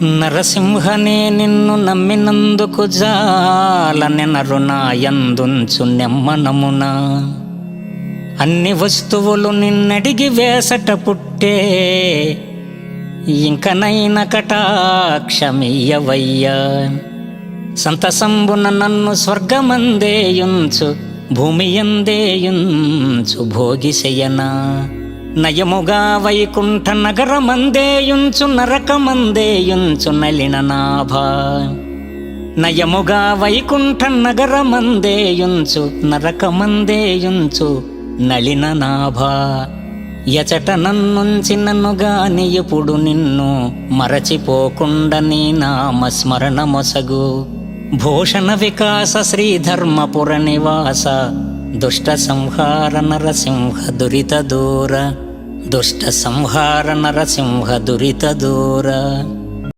నరసింహనే నిన్ను నమ్మినందుకు జాలని నరునాయందుంచు నెమ్మనమున. అన్ని వస్తువులు నిన్నడిగి వేసట పుట్టే ఇంకనైన కటాక్షమియ్యవయ్యా. సంతసంబున నన్ను స్వర్గమందేయుంచు భూమి ఎందేయుంచు భోగిశయనా. నయముగా వైకుంఠ నగరమందేయుంచు నరకమందేయుంచు నలిన నాభ. నయముగా వైకుంఠ నగరమందేయుంచు నరకమందేయుంచు నలిన నాభ. ఎచట నన్నుంచి నన్నుగాని ఎప్పుడు నిన్ను మరచిపోకుండా నీ నామస్మరణ మొసగు. భూషణ వికాస శ్రీధర్మపుర నివాస దుష్ట సంహార నరసింహ దురిత దూర. దుష్ట సంహార నరసింహ దురిత దూర.